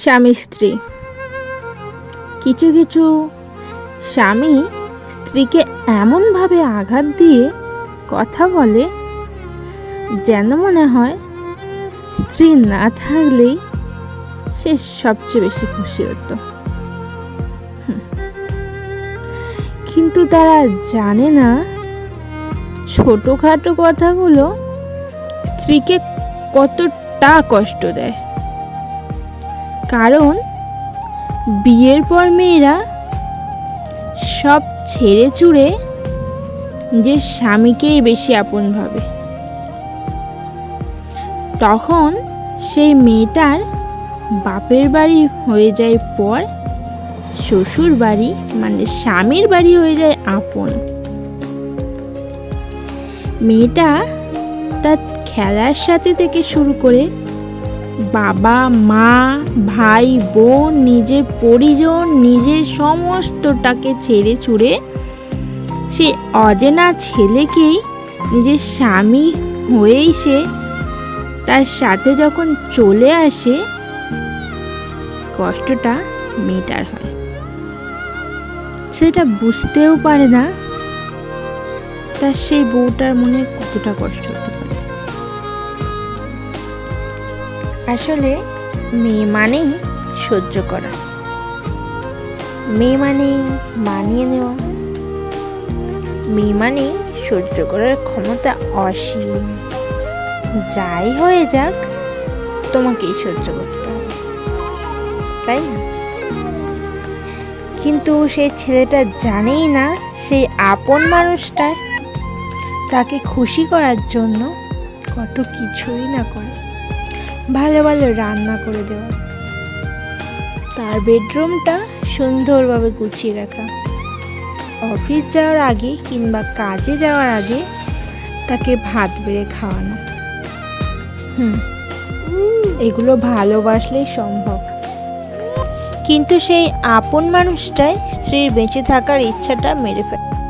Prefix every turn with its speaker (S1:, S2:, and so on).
S1: স্বামী স্ত্রী। কিছু কিছু স্বামী স্ত্রীকে এমনভাবে আঘাত দিয়ে কথা বলে যেন মনে হয় স্ত্রী না থাকলেই সে সবচেয়ে বেশি খুশি হতো। কিন্তু তারা জানে না ছোটোখাটো কথাগুলো স্ত্রীকে কতটা কষ্ট দেয়। কারণ বিয়ের পর মেয়েরা সব ছেড়ে চুড়ে যে স্বামীকেই বেশি আপন ভাবে। তখন সেই মেয়েটার বাপের বাড়ি হয়ে যায় পর শ্বশুর বাড়ি মানে স্বামীর বাড়ি হয়ে যায় আপন। মেয়েটা তার খেলার সাথে থেকে শুরু করে বাবা, মা, ভাই, বোন, নিজের পরিজন, নিজের সমস্তটাকে ছেড়ে ছুড়ে সে অজেনা ছেলেকেই নিজের স্বামী হয়েই সে তার সাথে যখন চলে আসে, কষ্টটা মেটার হয়। সেটা বুঝতেও পারে না। তার সেই বউটার মনে কতটা কষ্ট। আসলে মেয়ে মানেই সহ্য করা। মেয়ে মানেই মানিয়ে নেওয়া। মেয়ে মানেই সহ্য করার ক্ষমতা অসীম। যাই হয়ে যাক, তোমাকেই সহ্য করতে হবে। তাই না? কিন্তু সেই ছেলেটা জানেই না সেই আপন মানুষটা তাকে খুশি করার জন্য কত কিছুই না করে। ভালো ভালো রান্না করে দেওয়া। তার বেডরুমটা সুন্দরভাবে গুছিয়ে রাখা। অফিস যাওয়ার আগে কিংবা কাজে যাওয়ার আগে তাকে ভাত বেড়ে খাওয়ানো। হুম, এগুলো ভালোবাসলেই সম্ভব। কিন্তু সেই আপন মানুষটাই স্ত্রীর বেঁচে থাকার ইচ্ছাটা মেরে ফেলে।